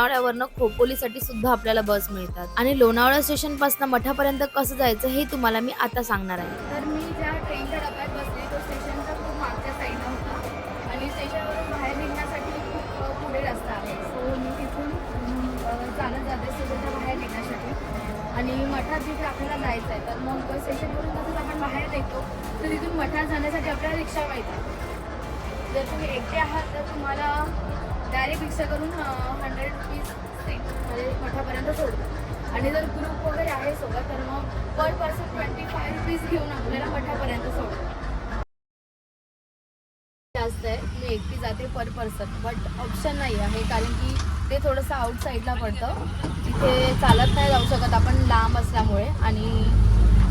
लोणावळ्यावरनं खोपोलीसाठी सुद्धा आपल्याला बस मिळतात. आणि लोणावळा स्टेशनपासून मठापर्यंत कसं जायचं हे तुम्हाला मी आता सांगणार आहे. तर मी ज्या ट्रेनच्या डब्यात बसले तो स्टेशनचा खूप मागच्या साईडला होता. आणि स्टेशनवरून बाहेर निघण्यासाठी खूप पुढे रस्ता आहे. सो मी तिथून चालत जाते स्टेशनच्या बाहेर निघण्यासाठी. आणि मठात जिथे आपल्याला जायचं आहे तर मग स्टेशनवरून तसंच आपण बाहेर निघतो तर तिथून मठात जाण्यासाठी आपल्याला रिक्षा मिळतात जर तुम्ही एकटे आहात तर तुम्हाला डायरेक्ट रिक्षा करून हंड्रेड रुपीज म्हणजे मठापर्यंत सोडतात आणि जर ग्रुप वगैरे आहे सोबत तर मग per person twenty five rupees घेऊन आपल्याला मठापर्यंत सोडतात जास्त आहे मी एकटी जाते पर पर्सन बट ऑप्शन नाही आहे कारण की ते थोडंसं आउट साईडला पडतं. तिथे चालत नाही जाऊ शकत आपण लांब असल्यामुळे. आणि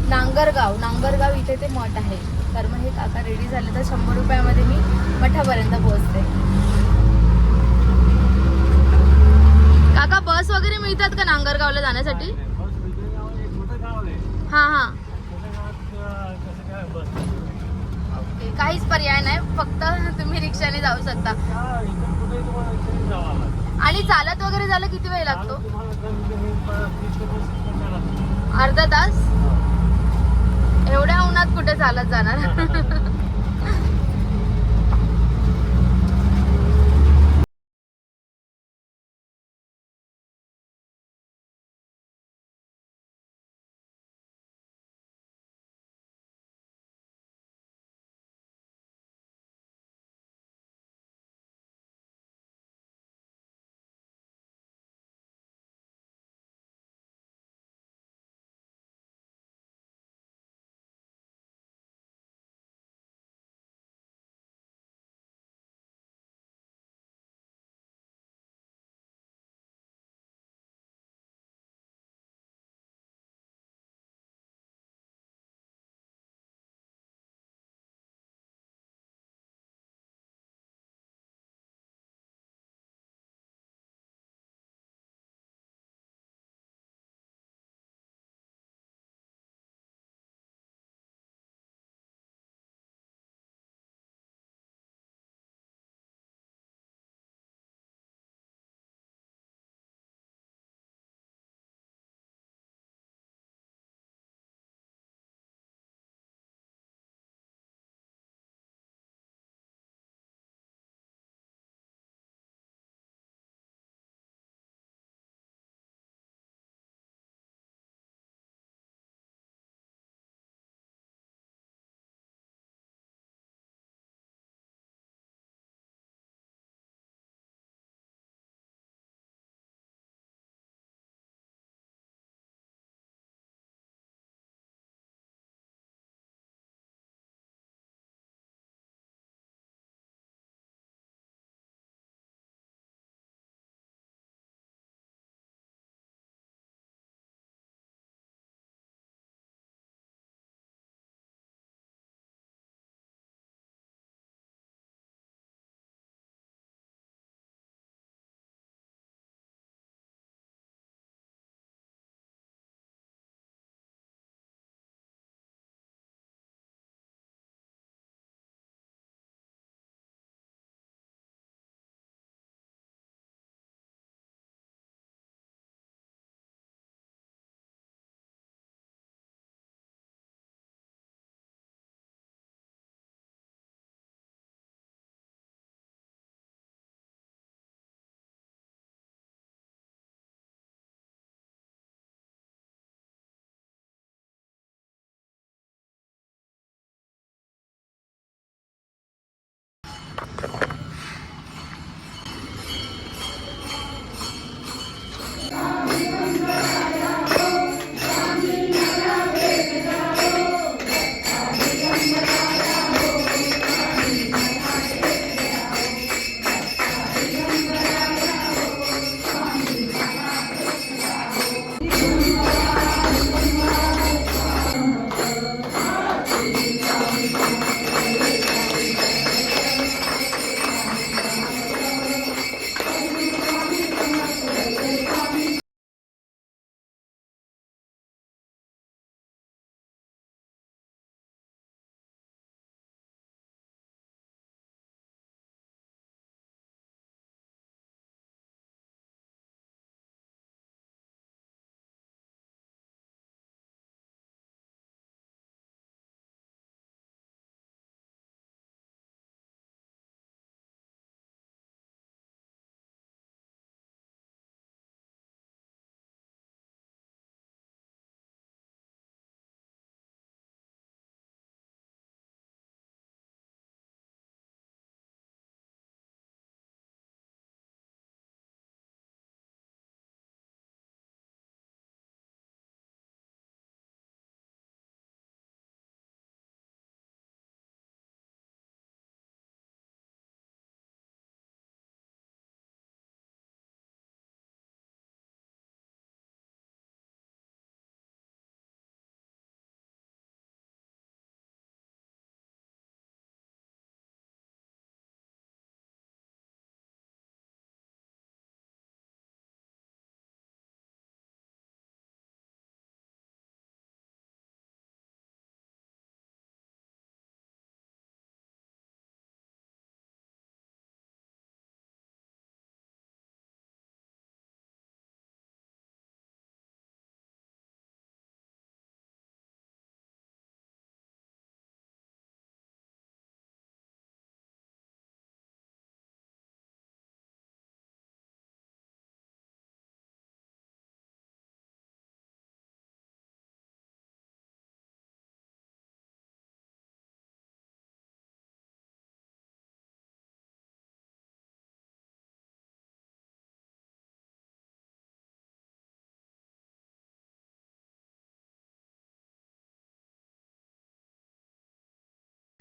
नांगरगाव नांगरगाव इथे ते मठ आहे. तर मग हे काका रेडी झाले तर शंभर रुपयामध्ये मी मठापर्यंत पोहोचते. काका बस वगैरे मिळतात का नांगरगावला जाण्यासाठी? हा हा. काहीच पर्याय नाही. फक्त तुम्ही रिक्षाने जाऊ शकता. आणि चालत वगैरे झालं किती वेळ लागतो? अर्धा तास? एवढ्या उन्हात कुठे चालत जाणार?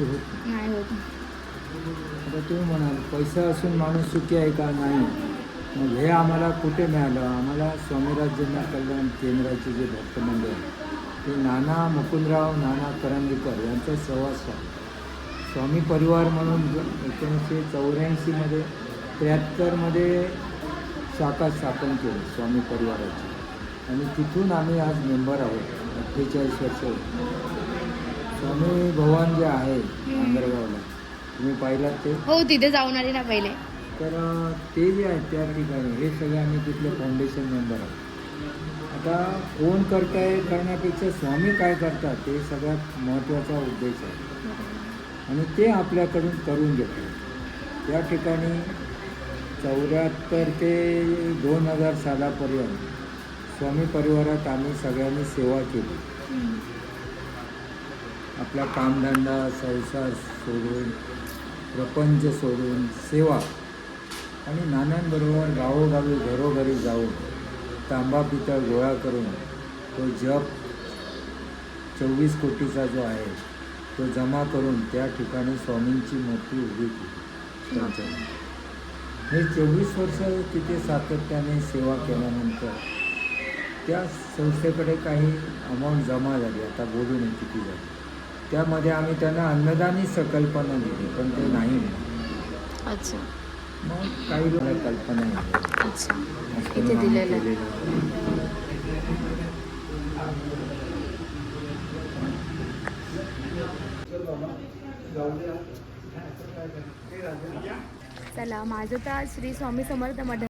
नाही होत. आता तुम्ही म्हणाल पैसा असून माणूस सुखी आहे का? नाही. मग हे आम्हाला कुठे मिळालं? आम्हाला स्वामीराज कल्याण केंद्राचे जे भक्तमंडळ आहे, ते नाना मुकुंदराव नाना करंदीकर यांचा सहवास स्वामी परिवार म्हणून एकोणीसशे चौऱ्याऐंशीमध्ये त्र्याहत्तरमध्ये शाखा स्थापन केली स्वामी परिवाराची. आणि तिथून आम्ही आज मेंबर आहोत अठ्ठेचाळीस वर्ष स्वामी भवन जे आहे आंधरगावला तुम्ही पाहिलात ते? हो तिथे जाऊन आली ना पहिले. तर ते जे आहेत त्या ठिकाणी हे सगळे आम्ही तिथले फाउंडेशन मेंबर आहोत. आता कोण करताय करण्यापेक्षा स्वामी काय करतात ते सगळ्यात महत्त्वाचा उद्देश आहे. आणि ते आपल्याकडून करून घेतात. त्या ठिकाणी चौऱ्याहत्तर ते दोन हजार सालापर्यंत स्वामी परिवारात आम्ही सगळ्यांनी सेवा केली. आपला कामधंदा संसार सोडून प्रपंच सोडून सेवा आणि नानांबरोबर गावोगावी घरोघरी जाऊन तांबा पितळ गोळा करून तो जप चोवीस कोटीचा जो आहे तो जमा करून त्या ठिकाणी स्वामींची मूर्ती उभी केली. हे चोवीस वर्ष तिथे सातत्याने सेवा केल्यानंतर त्या संस्थेकडे काही अमाऊंट जमा झाली. आता बोलू नये किती झाली. त्यामध्ये आम्ही त्यांना अन्नदानी संकल्पना दिली पण ते नाही. अच्छा मग काही कल्पना नाही अच्छा इथे दिलेलं आहे. चला माझं तर आज श्री स्वामी समर्थ मठ